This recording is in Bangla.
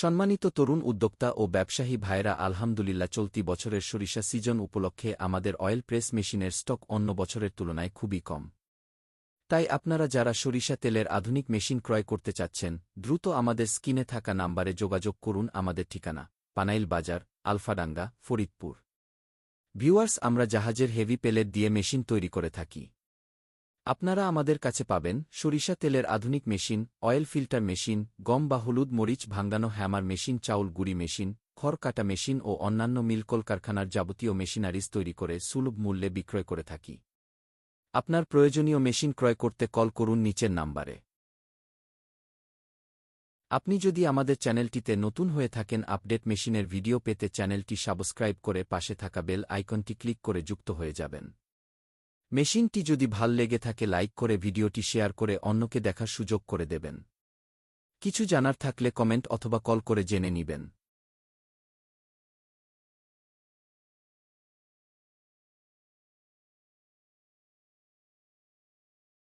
সম্মানিত তরুণ উদ্যোক্তা ও ব্যবসায়ী ভাইরা আলহামদুলিল্লাহ চলতি বছরের সরিষা সিজন উপলক্ষে আমাদের অয়েল প্রেস মেশিনের স্টক অন্য বছরের তুলনায় খুবই কম। তাই আপনারা যারা সরিষা তেলের আধুনিক মেশিন ক্রয় করতে চাচ্ছেন, দ্রুত আমাদের স্ক্রিনে থাকা নাম্বারে যোগাযোগ করুন আমাদের ঠিকানা, পানাইল বাজার, আলফাডাঙ্গা, ফরিদপুর। ভিউয়ার্স, আমরা জাহাজের হেভি পেলেট দিয়ে মেশিন তৈরি করে থাকি। আপনারা আমাদের কাছে পাবেন সরিষা তেলের আধুনিক মেশিন, অয়েল ফিল্টার মেশিন, গম বা হলুদ মরিচ ভাঙ্গানো হ্যামার মেশিন, চাউল গুঁড়ি মেশিন, খড় কাটা মেশিন ও অন্যান্য মিলকল কারখানার যাবতীয় মেশিনারিজ তৈরি করে সুলভ মূল্যে বিক্রয় করে থাকি। আপনার প্রয়োজনীয় মেশিন ক্রয় করতে কল করুন নিচের নাম্বারে। আপনি যদি আমাদের চ্যানেলটিতে নতুন হয়ে থাকেন, আপডেট মেশিনের ভিডিও পেতে চ্যানেলটি সাবস্ক্রাইব করে পাশে থাকা বেল আইকনটি ক্লিক করে যুক্ত হয়ে যাবেন। মেশিনটি যদি ভালো লেগে থাকে লাইক করে ভিডিওটি শেয়ার করে অন্যকে দেখার সুযোগ করে দেবেন। কিছু জানার থাকলে কমেন্ট অথবা কল করে জেনে নিবেন।